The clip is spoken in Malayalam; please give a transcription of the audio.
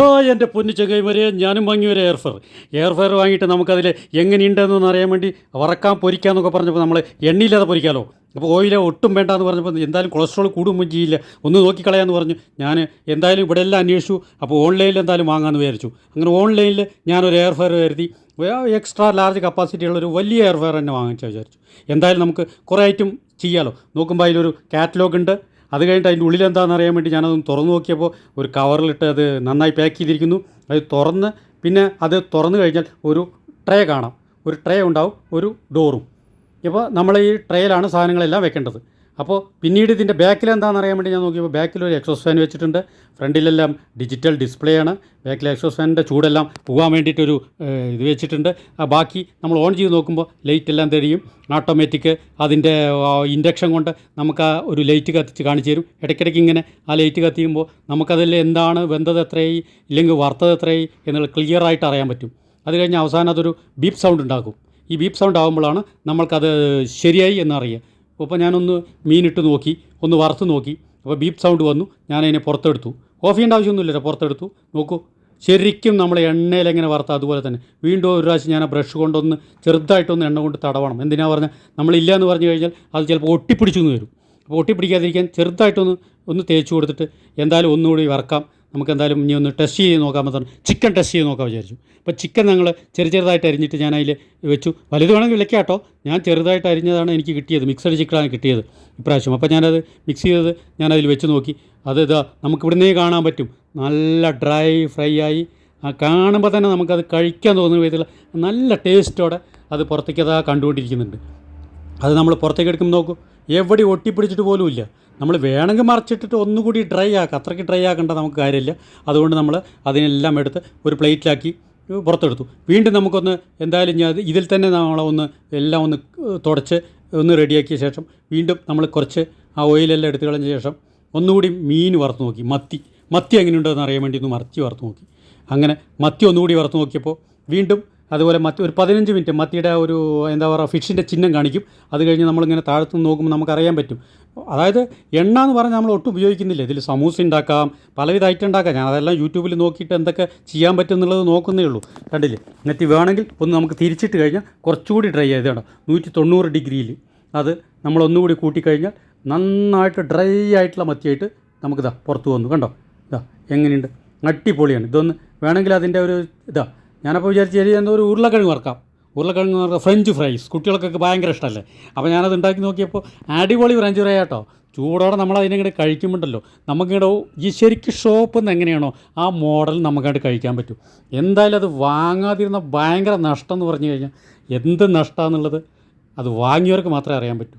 ഓ എന്റെ പൊന്നു ചങ്ങൈമാരെ ഞാനും വാങ്ങി ഒരു എയർ ഫെയർ എയർ വാങ്ങിയിട്ട് നമുക്കതിൽ എങ്ങനെയുണ്ടെന്നൊന്ന് അറിയാൻ വേണ്ടി വറക്കാൻ പൊരിക്കാന്നൊക്കെ പറഞ്ഞപ്പോൾ നമ്മൾ എണ്ണയില്ലാതെ പൊരിക്കാലോ. അപ്പോൾ ഓയിലെ ഒട്ടും വേണ്ട എന്ന് പറഞ്ഞപ്പോൾ എന്തായാലും കൊളസ്ട്രോൾ കൂടുമ്പോൾ ചെയ്യില്ല. ഒന്ന് നോക്കിക്കളയാന്ന് പറഞ്ഞു. ഞാൻ എന്തായാലും ഇവിടെ എല്ലാം അന്വേഷിച്ചു. അപ്പോൾ ഓൺലൈനിൽ എന്തായാലും വാങ്ങാമെന്ന് വിചാരിച്ചു. അങ്ങനെ ഓൺലൈനിൽ ഞാനൊരു എയർ ഫെയർ കരുതി എക്സ്ട്രാ ലാർജ് കപ്പാസിറ്റി ഉള്ള ഒരു വലിയ എയർ ഫെയർ തന്നെ വാങ്ങിച്ചാൽ വിചാരിച്ചു. എന്തായാലും നമുക്ക് കുറേ ഐറ്റം ചെയ്യാമല്ലോ നോക്കുമ്പോൾ അതിലൊരു കാറ്റലോഗ് ഉണ്ട്. അത് കഴിഞ്ഞിട്ട് അതിന്റെ ഉള്ളിലെന്താണെന്ന് അറിയാൻ വേണ്ടി ഞാനതൊന്ന് തുറന്നു നോക്കിയപ്പോൾ ഒരു കവറിലിട്ട് അത് നന്നായി പാക്ക് ചെയ്തിരിക്കുന്നു. അത് തുറന്ന് പിന്നെ അത് തുറന്നു കഴിഞ്ഞാൽ ഒരു ട്രേ കാണാം. ഒരു ട്രേ ഉണ്ടാവും ഒരു ഡോറും. ഇപ്പോൾ നമ്മൾ ഈ ട്രേയിലാണ് സാധനങ്ങളെല്ലാം വെക്കേണ്ടത്. അപ്പോൾ പിന്നീട് ഇതിന്റെ ബാക്കിൽ എന്താണെന്ന് അറിയാൻ വേണ്ടി ഞാൻ നോക്കിയപ്പോൾ ബാക്കിൽ ഒരു എക്സോസ് ഫാൻ വെച്ചിട്ടുണ്ട്. ഫ്രണ്ടിലെല്ലാം ഡിജിറ്റൽ ഡിസ്പ്ലേ ആണ്. ബാക്കിൽ എക്സോസ് ഫാനിന്റെ ചൂടെല്ലാം പോകാൻ വേണ്ടിയിട്ടൊരു ഇത് വെച്ചിട്ടുണ്ട്. ആ ബാക്കി നമ്മൾ ഓൺ ചെയ്ത് നോക്കുമ്പോൾ ലൈറ്റ് എല്ലാം തെളിയും. ഓട്ടോമാറ്റിക് അതിന്റെ ഇൻഡക്ഷൻ കൊണ്ട് നമുക്ക് ആ ഒരു ലൈറ്റ് കത്തിച്ച് കാണിച്ചു തരും. ഇടയ്ക്കിടയ്ക്ക് ഇങ്ങനെ ആ ലൈറ്റ് കത്തിക്കുമ്പോൾ നമുക്കതിൽ എന്താണ് വെന്തത് എത്രയായി ഇല്ലെങ്കിൽ വറുത്തത് എത്രയായി എന്നുള്ളത് ക്ലിയറായിട്ട് അറിയാൻ പറ്റും. അത് കഴിഞ്ഞ് അവസാനം അതൊരു ബീപ്പ് സൗണ്ട് ഉണ്ടാക്കും. ഈ ബീപ്പ് സൗണ്ട് ആകുമ്പോഴാണ് നമ്മൾക്കത് ശരിയായി എന്നറിയുക. അപ്പോൾ ഞാനൊന്ന് മീനിട്ട് നോക്കി ഒന്ന് വറുത്ത് നോക്കി. അപ്പോൾ ബീപ്പ് സൗണ്ട് വന്നു ഞാനതിനെ പുറത്തെടുത്തു. ഓഫ് ചെയ്യേണ്ട ആവശ്യമൊന്നുമില്ല പുറത്തെടുത്തു. നോക്കൂ ശരിക്കും നമ്മൾ എണ്ണയിൽ എങ്ങനെ വറുത്ത അതുപോലെ തന്നെ. വീണ്ടും ഒരു പ്രാവശ്യം ഞാൻ ആ ബ്രഷ് കൊണ്ടൊന്ന് ചെറുതായിട്ടൊന്ന് എണ്ണ കൊണ്ട് തടവണം. എന്തിനാ പറഞ്ഞാൽ നമ്മളില്ല എന്ന് പറഞ്ഞു കഴിഞ്ഞാൽ അത് ചിലപ്പോൾ ഒട്ടിപ്പിടിച്ചു എന്ന് വരും. അപ്പോൾ ഒട്ടിപ്പിടിക്കാതിരിക്കാൻ ചെറുതായിട്ടൊന്ന് ഒന്ന് തേച്ച് കൊടുത്തിട്ട് എന്തായാലും ഒന്നുകൂടി വറക്കാം. നമുക്ക് എന്തായാലും ഇനി ഒന്ന് ടെസ്റ്റ് ചെയ്ത് നോക്കാൻ പറഞ്ഞു ചിക്കൻ ടെസ്റ്റ് ചെയ്ത് നോക്കാൻ വിചാരിച്ചു. അപ്പോൾ ചിക്കൻ ഞങ്ങൾ ചെറു ചെറുതായിട്ട് അരിഞ്ഞിട്ട് ഞാൻ അതിൽ വെച്ചു. വലുത് വേണമെങ്കിൽ വിലക്കാട്ടോ കേട്ടോ ഞാൻ ചെറുതായിട്ട് അരിഞ്ഞതാണ് എനിക്ക് കിട്ടിയത്. മിക്സഡ് ചിക്കനാണ് കിട്ടിയത് ഇപ്രാവശ്യം. അപ്പോൾ ഞാനത് മിക്സ് ചെയ്തത് ഞാനതിൽ വെച്ച് നോക്കി. അത് ഇതാ നമുക്ക് ഇവിടുന്നേ കാണാൻ പറ്റും. നല്ല ഡ്രൈ ഫ്രൈ ആയി. കാണുമ്പോൾ തന്നെ നമുക്കത് കഴിക്കാൻ തോന്നുന്ന വിധത്തിൽ നല്ല ടേസ്റ്റോടെ അത് പുറത്തേക്ക് അതാ കണ്ടുകൊണ്ടിരിക്കുന്നുണ്ട്. അത് നമ്മൾ പുറത്തേക്ക് എടുക്കുമ്പോൾ നോക്കും. എവിടെ ഒട്ടിപ്പിടിച്ചിട്ട് പോലും ഇല്ല. നമ്മൾ വേണമെങ്കിൽ മറച്ചിട്ടിട്ട് ഒന്നുകൂടി ഡ്രൈ ആക്കുക അത്രയ്ക്ക് ഡ്രൈ ആക്കേണ്ട നമുക്ക് കാര്യമില്ല. അതുകൊണ്ട് നമ്മൾ അതിനെല്ലാം എടുത്ത് ഒരു പ്ലേറ്റിലാക്കി പുറത്തെടുത്തു. വീണ്ടും നമുക്കൊന്ന് എന്തായാലും ഞാൻ ഇതിൽ തന്നെ നമ്മളൊന്ന് എല്ലാം ഒന്ന് തുടച്ച് ഒന്ന് റെഡിയാക്കിയ ശേഷം വീണ്ടും നമ്മൾ കുറച്ച് ആ ഓയിലെല്ലാം എടുത്തു കളഞ്ഞ ശേഷം ഒന്നുകൂടി മീൻ വറുത്ത് നോക്കി. മത്തി. മത്തി എങ്ങനെയുണ്ടെന്ന് അറിയാൻ വേണ്ടി ഒന്ന് മത്തി വറുത്ത് നോക്കി. അങ്ങനെ മത്തി ഒന്നുകൂടി വറുത്ത് നോക്കിയപ്പോൾ വീണ്ടും അതുപോലെ മത്തി ഒരു പതിനഞ്ച് മിനിറ്റ് മത്തിയുടെ ഒരു എന്താ പറയുക ഫിഷിന്റെ ചിഹ്നം കാണിക്കും. അത് കഴിഞ്ഞ് നമ്മളിങ്ങനെ താഴത്തു നിന്ന് നോക്കുമ്പോൾ നമുക്കറിയാൻ പറ്റും. അതായത് എണ്ണ എന്ന് പറഞ്ഞാൽ നമ്മൾ ഒട്ടും ഉപയോഗിക്കുന്നില്ല. ഇതിൽ സമൂസ ഉണ്ടാക്കാം പലവിധ ഐറ്റം ഉണ്ടാക്കാം. ഞാൻ അതെല്ലാം യൂട്യൂബിൽ നോക്കിയിട്ട് എന്തൊക്കെ ചെയ്യാൻ പറ്റും എന്നുള്ളത് നോക്കുന്നേ ഉള്ളൂ. കണ്ടില്ലേ? എന്നിട്ട് വേണമെങ്കിൽ ഒന്ന് നമുക്ക് തിരിച്ചിട്ട് കഴിഞ്ഞാൽ കുറച്ചുകൂടി ഡ്രൈ ആയത് കേട്ടോ നൂറ്റി തൊണ്ണൂറ് ഡിഗ്രിയിൽ. അത് നമ്മൾ ഒന്നുകൂടി കൂട്ടിക്കഴിഞ്ഞാൽ നന്നായിട്ട് ഡ്രൈ ആയിട്ടുള്ള മത്തിയായിട്ട് നമുക്കിതാ പുറത്ത് വന്നു. കണ്ടോ? ഇതാ എങ്ങനെയുണ്ട്? അടിപൊളിയാണ്. ഇതൊന്ന് വേണമെങ്കിൽ അതിന്റെ ഒരു ഇതാ ഞാനപ്പോൾ വിചാരിച്ച് ശരി എന്തോ ഒരു ഉരുളക്കിഴങ്ങ് വറക്കാം. ഉരുളക്കിഴങ്ങ് വറക്കാം ഫ്രഞ്ച് ഫ്രൈസ് കുട്ടികൾക്കൊക്കെ ഭയങ്കര ഇഷ്ടമല്ലേ അപ്പോൾ ഞാനത് ഉണ്ടാക്കി നോക്കിയപ്പോൾ അടിപൊളി ഫ്രഞ്ച് ഫ്രൈ ആട്ടോ. ചൂടോടെ നമ്മൾ അതിനിങ്ങോട്ട് കഴിക്കുമ്പോണ്ടല്ലോ. നമുക്കിവിടെ ഈ ശരിക്ക് ഷോപ്പ് എന്ന് എങ്ങനെയാണോ ആ മോഡൽ നമുക്കങ്ങോട്ട് കഴിക്കാൻ പറ്റും. എന്തായാലും അത് വാങ്ങാതിരുന്ന ഭയങ്കര നഷ്ടം എന്ന് പറഞ്ഞു കഴിഞ്ഞാൽ എന്ത് നഷ്ടമാണെന്നുള്ളത് അത് വാങ്ങിയവർക്ക് മാത്രമേ അറിയാൻ പറ്റൂ.